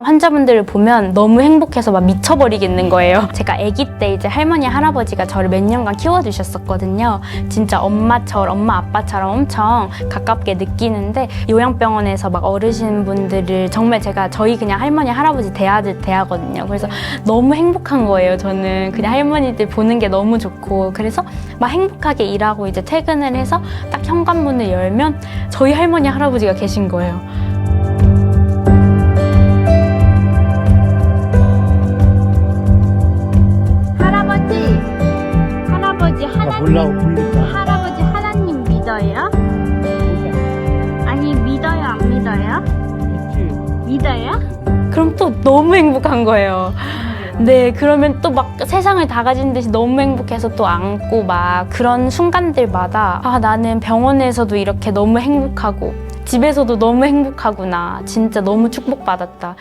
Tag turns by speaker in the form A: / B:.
A: 환자분들을 보면 너무 행복해서 막 미쳐버리겠는 거예요. 제가 아기 때 이제 할머니, 할아버지가 저를 몇 년간 키워주셨었거든요. 진짜 엄마처럼, 엄마, 아빠처럼 엄청 가깝게 느끼는데 요양병원에서 막 어르신분들을 정말 제가 저희 그냥 할머니, 할아버지 대하듯 대하거든요. 그래서 너무 행복한 거예요. 저는 그냥 할머니들 보는 게 너무 좋고 그래서 막 행복하게 일하고 이제 퇴근을 해서 딱 현관문을 열면 저희 할머니, 할아버지가 계신 거예요. 할아버지
B: 아, 몰라, 모르겠다.
A: 할아버지 하나님 믿어요? 아니 믿어요 안 믿어요? 믿어요? 그럼 또 너무 행복한 거예요. 네, 그러면 또 막 세상을 다 가진 듯이 너무 행복해서 또 안고 막 그런 순간들마다 아, 나는 병원에서도 이렇게 너무 행복하고 집에서도 너무 행복하구나. 진짜 너무 축복받았다.